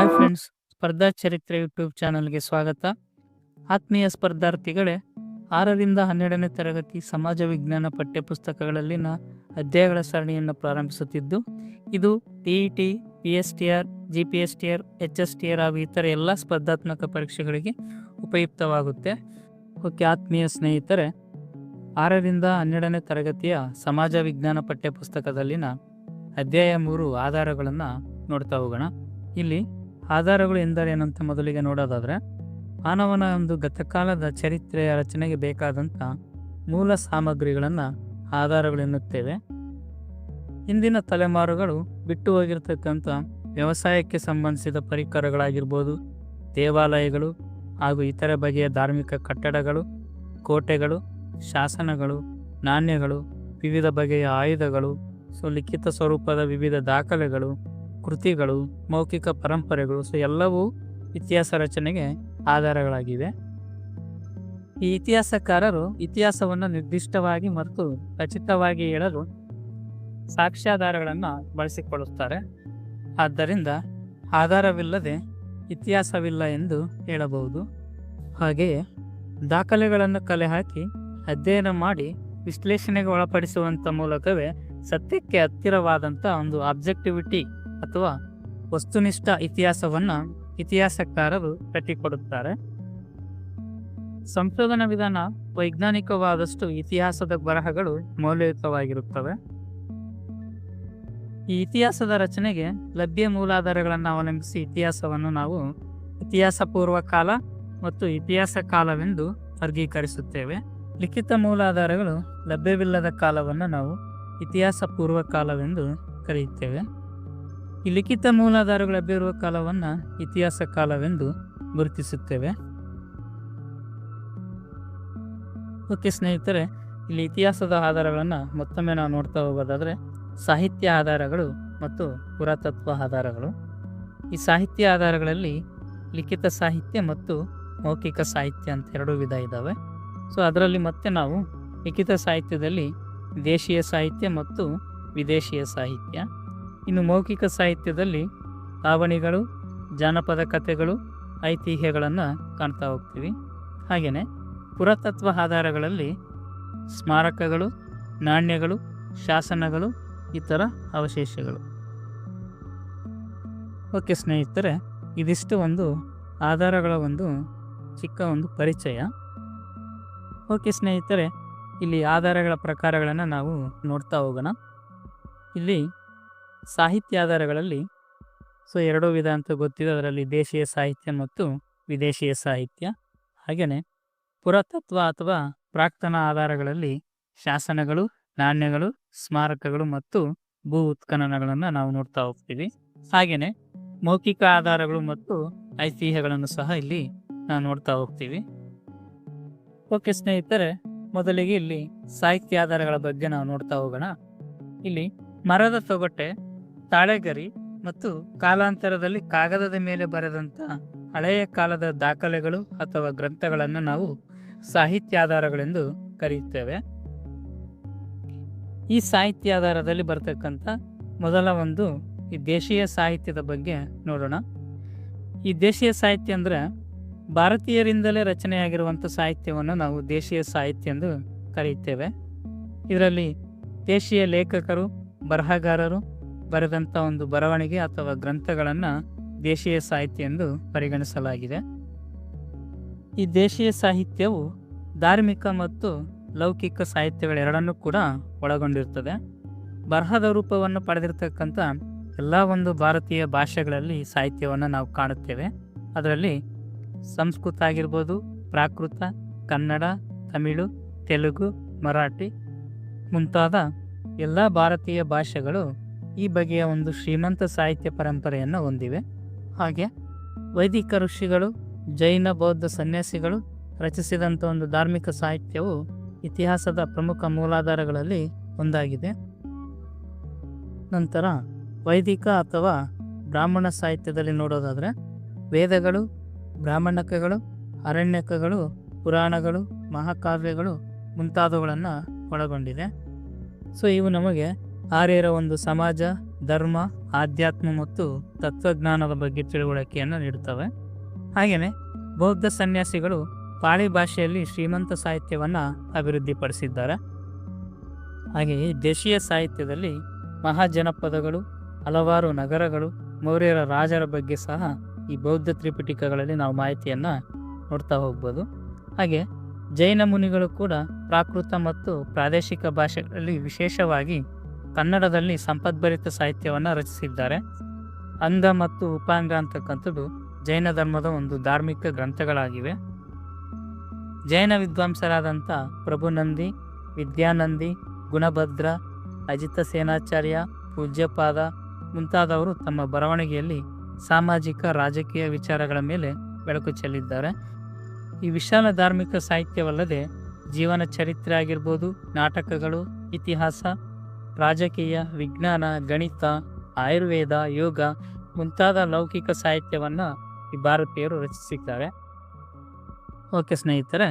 Hi friends, ಸ್ಪರ್ಧಾ ಚರಿತ್ರೆ YouTube ಚಾನಲ್ಗೆ ಸ್ವಾಗತ. ಆತ್ಮೀಯ ಸ್ಪರ್ಧಾರ್ಥಿಗಳೇ, ಆರರಿಂದ ಹನ್ನೆರಡನೇ ತರಗತಿ ಸಮಾಜ ವಿಜ್ಞಾನ ಪಠ್ಯಪುಸ್ತಕಗಳಲ್ಲಿನ ಅಧ್ಯಾಯಗಳ ಸರಣಿಯನ್ನು ಪ್ರಾರಂಭಿಸುತ್ತಿದ್ದು, ಇದು T E T, P S T R, G P S T R, H S T R ಹಾಗೂ ಇತರ ಎಲ್ಲ ಸ್ಪರ್ಧಾತ್ಮಕ ಪರೀಕ್ಷೆಗಳಿಗೆ ಉಪಯುಕ್ತವಾಗುತ್ತೆ. ಓಕೆ, ಆತ್ಮೀಯ ಸ್ನೇಹಿತರೆ, ಆರರಿಂದ ಹನ್ನೆರಡನೇ ತರಗತಿಯ ಸಮಾಜ ವಿಜ್ಞಾನ ಪಠ್ಯಪುಸ್ತಕದಲ್ಲಿನ ಅಧ್ಯಾಯ ಮೂರು ಆಧಾರಗಳನ್ನು ನೋಡ್ತಾ ಹೋಗೋಣ. ಇಲ್ಲಿ ಆಧಾರಗಳು ಎಂದರೇನಂತ ಮೊದಲಿಗೆ ನೋಡೋದಾದರೆ, ಮಾನವನ ಒಂದು ಗತಕಾಲದ ಚರಿತ್ರೆಯ ರಚನೆಗೆ ಬೇಕಾದಂಥ ಮೂಲ ಸಾಮಗ್ರಿಗಳನ್ನು ಆಧಾರಗಳು ಎನ್ನುತ್ತೇವೆ. ಇಂದಿನ ತಲೆಮಾರುಗಳು ಬಿಟ್ಟು ಹೋಗಿರ್ತಕ್ಕಂಥ ವ್ಯವಸಾಯಕ್ಕೆ ಸಂಬಂಧಿಸಿದ ಪರಿಕರಗಳಾಗಿರ್ಬೋದು, ದೇವಾಲಯಗಳು ಹಾಗೂ ಇತರ ಬಗೆಯ ಧಾರ್ಮಿಕ ಕಟ್ಟಡಗಳು, ಕೋಟೆಗಳು, ಶಾಸನಗಳು, ನಾಣ್ಯಗಳು, ವಿವಿಧ ಬಗೆಯ ಆಯುಧಗಳು, ಸೊ ಲಿಖಿತ ಸ್ವರೂಪದ ವಿವಿಧ ದಾಖಲೆಗಳು ಕೃತಿಗಳು, ಮೌಖಿಕ ಪರಂಪರೆಗಳು, ಸೊ ಎಲ್ಲವೂ ಇತಿಹಾಸ ರಚನೆಗೆ ಆಧಾರಗಳಾಗಿವೆ. ಈ ಇತಿಹಾಸಕಾರರು ಇತಿಹಾಸವನ್ನು ನಿರ್ದಿಷ್ಟವಾಗಿ ಮತ್ತು ಖಚಿತವಾಗಿ ಹೇಳಲು ಸಾಕ್ಷ್ಯಾಧಾರಗಳನ್ನು ಬಳಸಿಕೊಳ್ಳುತ್ತಾರೆ. ಆದ್ದರಿಂದ ಆಧಾರವಿಲ್ಲದೆ ಇತಿಹಾಸವಿಲ್ಲ ಎಂದು ಹೇಳಬಹುದು. ಹಾಗೆಯೇ ದಾಖಲೆಗಳನ್ನು ಕಲೆ ಹಾಕಿ ಅಧ್ಯಯನ ಮಾಡಿ ವಿಶ್ಲೇಷಣೆಗೆ ಒಳಪಡಿಸುವಂಥ ಮೂಲಕವೇ ಸತ್ಯಕ್ಕೆ ಹತ್ತಿರವಾದಂಥ ಒಂದು ಆಬ್ಜೆಕ್ಟಿವಿಟಿ ಅಥವಾ ವಸ್ತುನಿಷ್ಠ ಇತಿಹಾಸವನ್ನು ಇತಿಹಾಸಕಾರರು ಕಟ್ಟಿಕೊಡುತ್ತಾರೆ. ಸಂಶೋಧನಾ ವಿಧಾನ ವೈಜ್ಞಾನಿಕವಾದಷ್ಟು ಇತಿಹಾಸದ ಬರಹಗಳು ಮೌಲ್ಯಯುತವಾಗಿರುತ್ತವೆ. ಈ ಇತಿಹಾಸದ ರಚನೆಗೆ ಲಭ್ಯ ಮೂಲಾಧಾರಗಳನ್ನು ಅವಲಂಬಿಸಿ ಇತಿಹಾಸವನ್ನು ನಾವು ಇತಿಹಾಸ ಪೂರ್ವ ಕಾಲ ಮತ್ತು ಇತಿಹಾಸ ಕಾಲವೆಂದು ವರ್ಗೀಕರಿಸುತ್ತೇವೆ. ಲಿಖಿತ ಮೂಲಾಧಾರಗಳು ಲಭ್ಯವಿಲ್ಲದ ಕಾಲವನ್ನು ನಾವು ಇತಿಹಾಸ ಪೂರ್ವ ಕಾಲವೆಂದು ಕರೆಯುತ್ತೇವೆ. ಈ ಲಿಖಿತ ಮೂಲಾಧಾರಗಳು ಲಭ್ಯವಿರುವ ಕಾಲವನ್ನು ಇತಿಹಾಸ ಕಾಲವೆಂದು ಗುರುತಿಸುತ್ತೇವೆ. ಓಕೆ ಸ್ನೇಹಿತರೆ, ಇಲ್ಲಿ ಇತಿಹಾಸದ ಆಧಾರಗಳನ್ನು ಮತ್ತೊಮ್ಮೆ ನಾವು ನೋಡ್ತಾ ಹೋಗೋದಾದರೆ, ಸಾಹಿತ್ಯ ಆಧಾರಗಳು ಮತ್ತು ಪುರಾತತ್ವ ಆಧಾರಗಳು. ಈ ಸಾಹಿತ್ಯ ಆಧಾರಗಳಲ್ಲಿ ಲಿಖಿತ ಸಾಹಿತ್ಯ ಮತ್ತು ಮೌಖಿಕ ಸಾಹಿತ್ಯ ಅಂತ ಎರಡು ವಿಧ ಇದ್ದಾವೆ ಸೊ, ಅದರಲ್ಲಿ ಮತ್ತೆ ನಾವು ಲಿಖಿತ ಸಾಹಿತ್ಯದಲ್ಲಿ ದೇಶೀಯ ಸಾಹಿತ್ಯ ಮತ್ತು ವಿದೇಶೀಯ ಸಾಹಿತ್ಯ. ಇನ್ನು ಮೌಖಿಕ ಸಾಹಿತ್ಯದಲ್ಲಿ ಲಾವಣಿಗಳು ಜಾನಪದ ಕಥೆಗಳು, ಐತಿಹ್ಯಗಳನ್ನು ಕಾಣ್ತಾ ಹೋಗ್ತೀವಿ. ಹಾಗೆಯೇ ಪುರಾತತ್ವ ಆಧಾರಗಳಲ್ಲಿ ಸ್ಮಾರಕಗಳು, ನಾಣ್ಯಗಳು, ಶಾಸನಗಳು ಇತರ ಅವಶೇಷಗಳು. ಓಕೆ ಸ್ನೇಹಿತರೆ, ಇದಿಷ್ಟು ಒಂದು ಆಧಾರಗಳ ಒಂದು ಚಿಕ್ಕ ಒಂದು ಪರಿಚಯ. ಓಕೆ ಸ್ನೇಹಿತರೆ, ಇಲ್ಲಿ ಆಧಾರಗಳ ಪ್ರಕಾರಗಳನ್ನು ನಾವು ನೋಡ್ತಾ ಹೋಗೋಣ. ಇಲ್ಲಿ ಸಾಹಿತ್ಯ ಆಧಾರಗಳಲ್ಲಿ ಸೊ ಎರಡು ವಿಧ ಅಂತ ಗೊತ್ತಿದೆ, ಅದರಲ್ಲಿ ದೇಶೀಯ ಸಾಹಿತ್ಯ ಮತ್ತು ವಿದೇಶೀಯ ಸಾಹಿತ್ಯ. ಹಾಗೆಯೇ ಪುರಾತತ್ವ ಅಥವಾ ಪ್ರಾಕ್ತನ ಆಧಾರಗಳಲ್ಲಿ ಶಾಸನಗಳು, ನಾಣ್ಯಗಳು, ಸ್ಮಾರಕಗಳು ಮತ್ತು ಭೂ ಉತ್ಖನನಗಳನ್ನು ನಾವು ನೋಡ್ತಾ ಹೋಗ್ತೀವಿ. ಹಾಗೆಯೇ ಮೌಖಿಕ ಆಧಾರಗಳು ಮತ್ತು ಐತಿಹ್ಯಗಳನ್ನು ಸಹ ಇಲ್ಲಿ ನಾವು ನೋಡ್ತಾ ಹೋಗ್ತೀವಿ. ಓಕೆ ಸ್ನೇಹಿತರೆ, ಮೊದಲಿಗೆ ಇಲ್ಲಿ ಸಾಹಿತ್ಯ ಆಧಾರಗಳ ಬಗ್ಗೆ ನಾವು ನೋಡ್ತಾ ಹೋಗೋಣ. ಇಲ್ಲಿ ಮರದ ತೊಗಟೆ ತಾಳೆಗರಿ ಮತ್ತು ಕಾಲಾಂತರದಲ್ಲಿ ಕಾಗದದ ಮೇಲೆ ಬರೆದಂತ ಹಳೆಯ ಕಾಲದ ದಾಖಲೆಗಳು ಅಥವಾ ಗ್ರಂಥಗಳನ್ನು ನಾವು ಸಾಹಿತ್ಯ ಆಧಾರಗಳೆಂದು ಕರೆಯುತ್ತೇವೆ. ಈ ಸಾಹಿತ್ಯ ಆಧಾರದಲ್ಲಿ ಬರ್ತಕ್ಕಂಥ ಮೊದಲ ಒಂದು ಈ ದೇಶೀಯ ಸಾಹಿತ್ಯದ ಬಗ್ಗೆ ನೋಡೋಣ. ಈ ದೇಶೀಯ ಸಾಹಿತ್ಯ ಅಂದರೆ ಭಾರತೀಯರಿಂದಲೇ ರಚನೆಯಾಗಿರುವಂಥ ಸಾಹಿತ್ಯವನ್ನು ನಾವು ದೇಶೀಯ ಸಾಹಿತ್ಯ ಎಂದು ಕರೆಯುತ್ತೇವೆ. ಇದರಲ್ಲಿ ದೇಶೀಯ ಲೇಖಕರು, ಬರಹಗಾರರು ಬರೆದಂಥ ಒಂದು ಬರವಣಿಗೆ ಅಥವಾ ಗ್ರಂಥಗಳನ್ನು ದೇಶೀಯ ಸಾಹಿತ್ಯ ಎಂದು ಪರಿಗಣಿಸಲಾಗಿದೆ. ಈ ದೇಶೀಯ ಸಾಹಿತ್ಯವು ಧಾರ್ಮಿಕ ಮತ್ತು ಲೌಕಿಕ ಸಾಹಿತ್ಯಗಳೆರಡನ್ನೂ ಕೂಡ ಒಳಗೊಂಡಿರ್ತದೆ ಬರಹದ ರೂಪವನ್ನು ಪಡೆದಿರತಕ್ಕಂಥ ಎಲ್ಲ ಒಂದು ಭಾರತೀಯ ಭಾಷೆಗಳಲ್ಲಿ ಸಾಹಿತ್ಯವನ್ನು ನಾವು ಕಾಣುತ್ತೇವೆ. ಅದರಲ್ಲಿ ಸಂಸ್ಕೃತ ಆಗಿರ್ಬೋದು, ಪ್ರಾಕೃತ, ಕನ್ನಡ, ತಮಿಳು, ತೆಲುಗು, ಮರಾಠಿ ಮುಂತಾದ ಎಲ್ಲ ಭಾರತೀಯ ಭಾಷೆಗಳು ಈ ಬಗೆಯ ಒಂದು ಶ್ರೀಮಂತ ಸಾಹಿತ್ಯ ಪರಂಪರೆಯನ್ನು ಹೊಂದಿವೆ. ಹಾಗೆ ವೈದಿಕ ಋಷಿಗಳು, ಜೈನ, ಬೌದ್ಧ ಸನ್ಯಾಸಿಗಳು ರಚಿಸಿದಂಥ ಒಂದು ಧಾರ್ಮಿಕ ಸಾಹಿತ್ಯವು ಇತಿಹಾಸದ ಪ್ರಮುಖ ಮೂಲಾಧಾರಗಳಲ್ಲಿ ಒಂದಾಗಿದೆ. ನಂತರ ವೈದಿಕ ಅಥವಾ ಬ್ರಾಹ್ಮಣ ಸಾಹಿತ್ಯದಲ್ಲಿ ನೋಡೋದಾದರೆ ವೇದಗಳು, ಬ್ರಾಹ್ಮಣಕಗಳು, ಅರಣ್ಯಕಗಳು, ಪುರಾಣಗಳು, ಮಹಾಕಾವ್ಯಗಳು ಮುಂತಾದವುಗಳನ್ನು ಒಳಗೊಂಡಿದೆ. ಸೊ ಇವು ನಮಗೆ ಆರ್ಯರ ಒಂದು ಸಮಾಜ, ಧರ್ಮ, ಆಧ್ಯಾತ್ಮ ಮತ್ತು ತತ್ವಜ್ಞಾನದ ಬಗ್ಗೆ ತಿಳುವಳಿಕೆಯನ್ನು ನೀಡುತ್ತವೆ. ಹಾಗೆಯೇ ಬೌದ್ಧ ಸನ್ಯಾಸಿಗಳು ಪಾಳಿ ಭಾಷೆಯಲ್ಲಿ ಶ್ರೀಮಂತ ಸಾಹಿತ್ಯವನ್ನು ಅಭಿವೃದ್ಧಿಪಡಿಸಿದ್ದಾರೆ. ಹಾಗೆಯೇ ದೇಶೀಯ ಸಾಹಿತ್ಯದಲ್ಲಿ ಮಹಾಜನಪದಗಳು, ಹಲವಾರು ನಗರಗಳು, ಮೌರ್ಯರ ರಾಜರ ಬಗ್ಗೆ ಸಹ ಈ ಬೌದ್ಧ ತ್ರಿಪಿಟಿಕಗಳಲ್ಲಿ ನಾವು ಮಾಹಿತಿಯನ್ನು ನೋಡ್ತಾ ಹೋಗ್ಬೋದು. ಹಾಗೆ ಜೈನ ಮುನಿಗಳು ಕೂಡ ಪ್ರಾಕೃತ ಮತ್ತು ಪ್ರಾದೇಶಿಕ ಭಾಷೆಗಳಲ್ಲಿ ವಿಶೇಷವಾಗಿ ಕನ್ನಡದಲ್ಲಿ ಸಂಪದ್ಭರಿತ ಸಾಹಿತ್ಯವನ್ನು ರಚಿಸಿದ್ದಾರೆ. ಅಂಧ ಮತ್ತು ಉಪಾಂಗ ಅಂತಕ್ಕಂಥದ್ದು ಜೈನ ಧರ್ಮದ ಒಂದು ಧಾರ್ಮಿಕ ಗ್ರಂಥಗಳಾಗಿವೆ. ಜೈನ ವಿದ್ವಾಂಸರಾದಂಥ ಪ್ರಭುನಂದಿ, ವಿದ್ಯಾನಂದಿ, ಗುಣಭದ್ರ, ಅಜಿತ ಸೇನಾಚಾರ್ಯ, ಪೂಜ್ಯಪಾದ ಮುಂತಾದವರು ತಮ್ಮ ಬರವಣಿಗೆಯಲ್ಲಿ ಸಾಮಾಜಿಕ ರಾಜಕೀಯ ವಿಚಾರಗಳ ಮೇಲೆ ಬೆಳಕು ಚೆಲ್ಲಿದ್ದಾರೆ. ಈ ವಿಶಾಲ ಧಾರ್ಮಿಕ ಸಾಹಿತ್ಯವಲ್ಲದೆ ಜೀವನ ಚರಿತ್ರೆ ಆಗಿರ್ಬೋದು, ನಾಟಕಗಳು, ಇತಿಹಾಸ ರಾಜಕೀಯ, ವಿಜ್ಞಾನ, ಗಣಿತ, ಆಯುರ್ವೇದ, ಯೋಗ ಮುಂತಾದ ಲೌಕಿಕ ಸಾಹಿತ್ಯವನ್ನು ಈ ಭಾರತೀಯರು ರಚಿಸಿದ್ದಾರೆ. ಓಕೆ ಸ್ನೇಹಿತರೆ,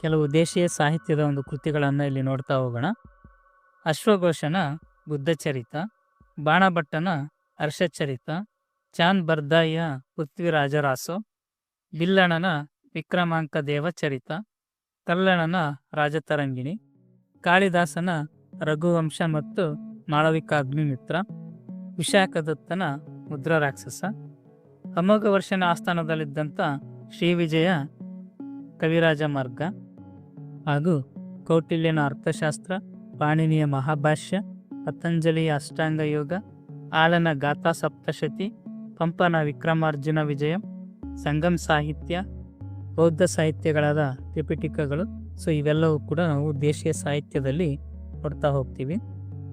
ಕೆಲವು ದೇಶೀಯ ಸಾಹಿತ್ಯದ ಒಂದು ಕೃತಿಗಳನ್ನು ಇಲ್ಲಿ ನೋಡ್ತಾ ಹೋಗೋಣ. ಅಶ್ವಘೋಷನ ಬುದ್ಧಚರಿತ, ಬಾಣಭಟ್ಟನ ಹರ್ಷಚರಿತ ಚಾಂದ್ ಬರ್ದಾಯಿಯ ಪೃಥ್ವಿರಾಜರಾಸು, ಬಿಲ್ಲಣನ ವಿಕ್ರಮಾಂಕ ದೇವಚರಿತ ಕಲ್ಲಣನ ರಾಜತರಂಗಿಣಿ, ಕಾಳಿದಾಸನ ರಘುವಂಶ ಮತ್ತು ಮಾಳವಿಕಾಗ್ನಿಮಿತ್ರ, ವಿಶಾಖದತ್ತನ ಮುದ್ರಾ ರಾಕ್ಷಸ ಅಮೋಘ ವರ್ಷನ ಆಸ್ಥಾನದಲ್ಲಿದ್ದಂಥ ಶ್ರೀವಿಜಯ ಕವಿರಾಜ ಮಾರ್ಗ ಹಾಗೂ ಕೌಟಿಲ್ಯನ ಅರ್ಥಶಾಸ್ತ್ರ, ಪಾಣಿನಿಯ ಮಹಾಭಾಷ್ಯ ಪತಂಜಲಿಯ ಅಷ್ಟಾಂಗ ಯೋಗ ಆಳನ ಗಾಥಾ ಸಪ್ತಶತಿ, ಪಂಪನ ವಿಕ್ರಮಾರ್ಜುನ ವಿಜಯ ಸಂಗಮ್ ಸಾಹಿತ್ಯ, ಬೌದ್ಧ ಸಾಹಿತ್ಯಗಳಾದ ತ್ರಿಪಿಟಿಕಗಳು. ಸೊ ಇವೆಲ್ಲವೂ ಕೂಡ ನಾವು ದೇಶೀಯ ಸಾಹಿತ್ಯದಲ್ಲಿ ನೋಡ್ತಾ ಹೋಗ್ತೀವಿ.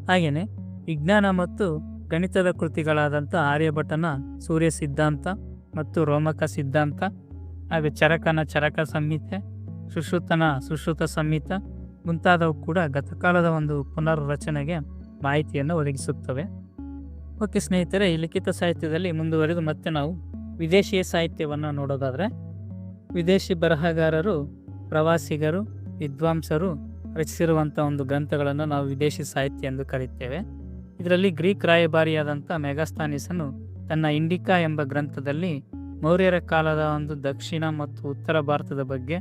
ಹಾಗೆಯೇ ವಿಜ್ಞಾನ ಮತ್ತು ಗಣಿತದ ಕೃತಿಗಳಾದಂಥ ಆರ್ಯಭಟನ, ಸೂರ್ಯ ಸಿದ್ಧಾಂತ ಮತ್ತು ರೋಮಕ ಸಿದ್ಧಾಂತ ಹಾಗೆ ಚರಕನ ಚರಕ ಸಂಹಿತೆ, ಸುಶ್ರುತನ ಸುಶ್ರುತ ಸಂಹಿತ ಮುಂತಾದವು ಕೂಡ ಗತಕಾಲದ ಒಂದು ಪುನರ್ರಚನೆಗೆ ಮಾಹಿತಿಯನ್ನು ಒದಗಿಸುತ್ತವೆ. ಓಕೆ ಸ್ನೇಹಿತರೆ, ಈ ಲಿಖಿತ ಸಾಹಿತ್ಯದಲ್ಲಿ ಮುಂದುವರೆದು ಮತ್ತೆ ನಾವು ವಿದೇಶೀಯ ಸಾಹಿತ್ಯವನ್ನು ನೋಡೋದಾದರೆ, ವಿದೇಶಿ ಬರಹಗಾರರು, ಪ್ರವಾಸಿಗರು, ವಿದ್ವಾಂಸರು ರಚಿಸಿರುವಂಥ ಒಂದು ಗ್ರಂಥಗಳನ್ನು ನಾವು ವಿದೇಶಿ ಸಾಹಿತ್ಯ ಎಂದು ಕರೆಯುತ್ತೇವೆ ಇದರಲ್ಲಿ ಗ್ರೀಕ್ ರಾಯಭಾರಿಯಾದಂಥ ಮೆಗಾಸ್ತಾನಿಸನು ತನ್ನ ಇಂಡಿಕಾ ಎಂಬ ಗ್ರಂಥದಲ್ಲಿ ಮೌರ್ಯರ ಕಾಲದ ಒಂದು ದಕ್ಷಿಣ ಮತ್ತು ಉತ್ತರ ಭಾರತದ ಬಗ್ಗೆ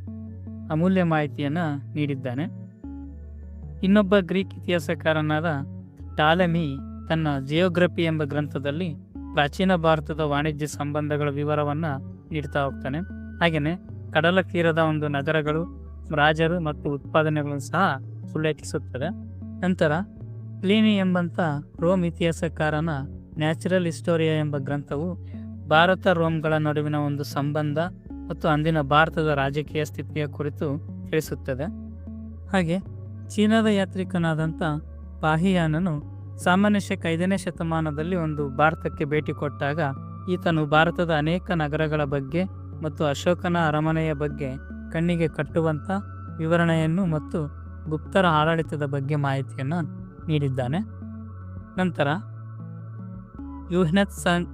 ಅಮೂಲ್ಯ ಮಾಹಿತಿಯನ್ನು ನೀಡಿದ್ದಾನೆ. ಇನ್ನೊಬ್ಬ ಗ್ರೀಕ್ ಇತಿಹಾಸಕಾರನಾದ ಟಾಲಮಿ ತನ್ನ ಜಿಯೋಗ್ರಫಿ ಎಂಬ ಗ್ರಂಥದಲ್ಲಿ ಪ್ರಾಚೀನ ಭಾರತದ ವಾಣಿಜ್ಯ ಸಂಬಂಧಗಳ ವಿವರವನ್ನು ನೀಡ್ತಾ ಹೋಗ್ತಾನೆ. ಹಾಗೆಯೇ ಕಡಲ ತೀರದ ಒಂದು ನಗರಗಳು ರಾಜರು ಮತ್ತು ಉತ್ಪಾದನೆಗಳನ್ನು ಸಹ ಉಲ್ಲೇಖಿಸುತ್ತದೆ ನಂತರ ಪ್ಲೀನಿ ಎಂಬಂಥ ರೋಮ್ ಇತಿಹಾಸಕಾರನ ನ್ಯಾಚುರಲ್ ಹಿಸ್ಟೋರಿಯಾ ಎಂಬ ಗ್ರಂಥವು ಭಾರತ ರೋಮ್ಗಳ ನಡುವಿನ ಒಂದು ಸಂಬಂಧ ಮತ್ತು ಅಂದಿನ ಭಾರತದ ರಾಜಕೀಯ ಸ್ಥಿತಿಯ ಕುರಿತು ತಿಳಿಸುತ್ತದೆ. ಹಾಗೆ ಚೀನಾದ ಯಾತ್ರಿಕನಾದಂಥ ಪಾಹಿಯಾನನು ಸಾಮಾನ್ಯ ಶಕ ಐದನೇ ಶತಮಾನದಲ್ಲಿ ಒಂದು ಭಾರತಕ್ಕೆ ಭೇಟಿ ಕೊಟ್ಟಾಗ ಈತನು ಭಾರತದ ಅನೇಕ ನಗರಗಳ ಬಗ್ಗೆ ಮತ್ತು ಅಶೋಕನ ಅರಮನೆಯ ಬಗ್ಗೆ ಕಣ್ಣಿಗೆ ಕಟ್ಟುವಂಥ ವಿವರಣೆಯನ್ನು ಮತ್ತು ಗುಪ್ತರ ಆಡಳಿತದ ಬಗ್ಗೆ ಮಾಹಿತಿಯನ್ನು ನೀಡಿದ್ದಾನೆ. ನಂತರ ಯುಹ್ನತ್ ಸನ್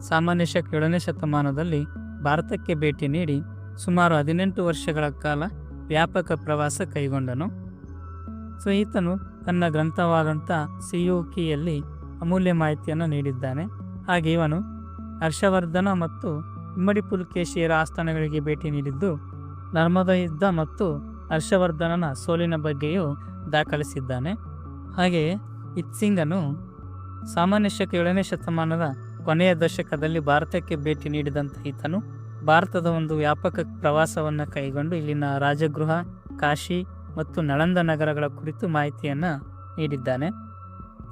ಸಾಮಾನ್ಯ ಶಕ್ ಏಳನೇ ಶತಮಾನದಲ್ಲಿ ಭಾರತಕ್ಕೆ ಭೇಟಿ ನೀಡಿ ಸುಮಾರು ಹದಿನೆಂಟು ವರ್ಷಗಳ ಕಾಲ ವ್ಯಾಪಕ ಪ್ರವಾಸ ಕೈಗೊಂಡನು. ಸೊ ಈತನು ತನ್ನ ಗ್ರಂಥವಾದಂಥ ಸಿಯುಕಿಯಲ್ಲಿ ಅಮೂಲ್ಯ ಮಾಹಿತಿಯನ್ನು ನೀಡಿದ್ದಾನೆ. ಹಾಗೆ ಇವನು ಹರ್ಷವರ್ಧನ ಮತ್ತು ಇಮ್ಮಡಿ ಪುಲಕೇಶಿಯರ ಆಸ್ಥಾನಗಳಿಗೆ ಭೇಟಿ ನೀಡಿದ್ದು ನರ್ಮದಾ ಯುದ್ಧ ಮತ್ತು ಹರ್ಷವರ್ಧನನ ಸೋಲಿನ ಬಗ್ಗೆಯೂ ದಾಖಲಿಸಿದ್ದಾನೆ. ಹಾಗೆಯೇ ಇತ್ಸಿಂಗನು ಸಾಮಾನ್ಯ ಶಕ ಏಳನೇ ಶತಮಾನದ ಕೊನೆಯ ದಶಕದಲ್ಲಿ ಭಾರತಕ್ಕೆ ಭೇಟಿ ನೀಡಿದಂಥ ಈತನು ಭಾರತದ ಒಂದು ವ್ಯಾಪಕ ಪ್ರವಾಸವನ್ನು ಕೈಗೊಂಡು ಇಲ್ಲಿನ ರಾಜಗೃಹ, ಕಾಶಿ ಮತ್ತು ನಳಂದ ನಗರಗಳ ಕುರಿತು ಮಾಹಿತಿಯನ್ನು ನೀಡಿದ್ದಾನೆ.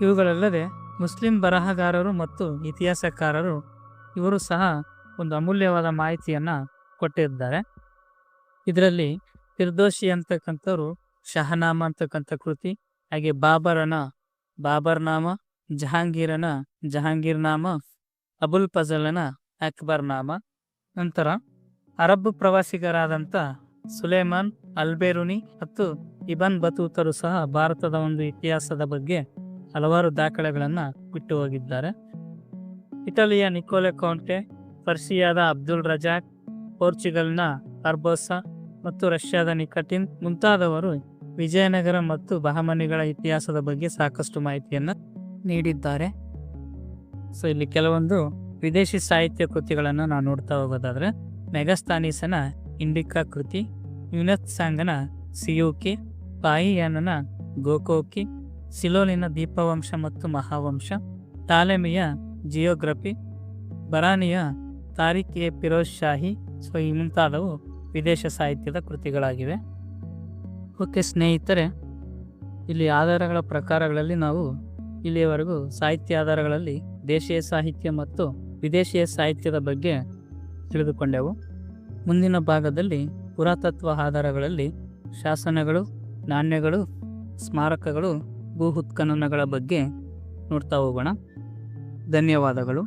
ಇವುಗಳಲ್ಲದೆ ಮುಸ್ಲಿಂ ಬರಹಗಾರರು ಮತ್ತು ಇತಿಹಾಸಕಾರರು ಇವರು ಸಹ ಒಂದು ಅಮೂಲ್ಯವಾದ ಮಾಹಿತಿಯನ್ನು ಕೊಟ್ಟಿದ್ದಾರೆ. ಇದರಲ್ಲಿ ಫಿರ್ದೋಷಿ ಅಂತಕ್ಕಂಥವ್ರು ಶಹನಾಮ ಅಂತಕ್ಕಂಥ ಕೃತಿ, ಹಾಗೆ ಬಾಬರನ ಬಾಬರ್ನಾಮ ಜಹಾಂಗೀರನ ಜಹಾಂಗೀರ್ನಾಮ ಅಬುಲ್ ಫಜಲನ ಅಕ್ಬರ್ನಾಮ ನಂತರ ಅರಬ್ ಪ್ರವಾಸಿಗರಾದಂಥ ಸುಲೇಮಾನ್ ಅಲ್ಬೇರುನಿ ಮತ್ತು ಇಬನ್ ಬತೂತರು ಸಹ ಭಾರತದ ಒಂದು ಇತಿಹಾಸದ ಬಗ್ಗೆ ಹಲವಾರು ದಾಖಲೆಗಳನ್ನು ಬಿಟ್ಟು ಹೋಗಿದ್ದಾರೆ. ಇಟಲಿಯ ನಿಕೋಲೆ ಕೌಂಟೆ, ಪರ್ಷಿಯಾದ ಅಬ್ದುಲ್ ರಜಾಕ್, ಪೋರ್ಚುಗಲ್ನ ಅರ್ಬೋಸಾ ಮತ್ತು ರಷ್ಯಾದ ನಿಕಟಿನ್ ಮುಂತಾದವರು ವಿಜಯನಗರ ಮತ್ತು ಬಹಮನಿಗಳ ಇತಿಹಾಸದ ಬಗ್ಗೆ ಸಾಕಷ್ಟು ಮಾಹಿತಿಯನ್ನು ನೀಡಿದ್ದಾರೆ. ಸೊ, ಇಲ್ಲಿ ಕೆಲವೊಂದು ವಿದೇಶಿ ಸಾಹಿತ್ಯ ಕೃತಿಗಳನ್ನು ನಾವು ನೋಡ್ತಾ ಹೋಗೋದಾದ್ರೆ ಮೆಗಸ್ತಾನೀಸನ ಇಂಡಿಕಾ ಕೃತಿ ಯುನತ್ ಸಾಂಗನ ಸಿಯೋಕಿ, ಪಾಯಿಯಾನನ ಗೋಕೋಕಿ, ಸಿಲೋಲಿನ ದೀಪವಂಶ ಮತ್ತು ಮಹಾವಂಶ ಟಾಲೆಮಿಯ ಜಿಯೋಗ್ರಫಿ, ಬರಾನಿಯ ತಾರಿಕ್ ಎ ಫಿರೋಜ್ ಶಾಹಿ, ಸೊ, ಈ ಮುಂತಾದವು ವಿದೇಶ ಸಾಹಿತ್ಯದ ಕೃತಿಗಳಾಗಿವೆ. ಓಕೆ ಸ್ನೇಹಿತರೆ, ಇಲ್ಲಿ ಆಧಾರಗಳ ಪ್ರಕಾರಗಳಲ್ಲಿ ನಾವು ಇಲ್ಲಿಯವರೆಗೂ ಸಾಹಿತ್ಯ ಆಧಾರಗಳಲ್ಲಿ ದೇಶೀಯ ಸಾಹಿತ್ಯ ಮತ್ತು ವಿದೇಶೀಯ ಸಾಹಿತ್ಯದ ಬಗ್ಗೆ ತಿಳಿದುಕೊಂಡೆವು. ಮುಂದಿನ ಭಾಗದಲ್ಲಿ ಪುರಾತತ್ವ ಆಧಾರಗಳಲ್ಲಿ ಶಾಸನಗಳು, ನಾಣ್ಯಗಳು, ಸ್ಮಾರಕಗಳು, ಭೂ ಉತ್ಖನನಗಳ ಬಗ್ಗೆ ನೋಡ್ತಾ ಹೋಗೋಣ. ಧನ್ಯವಾದಗಳು.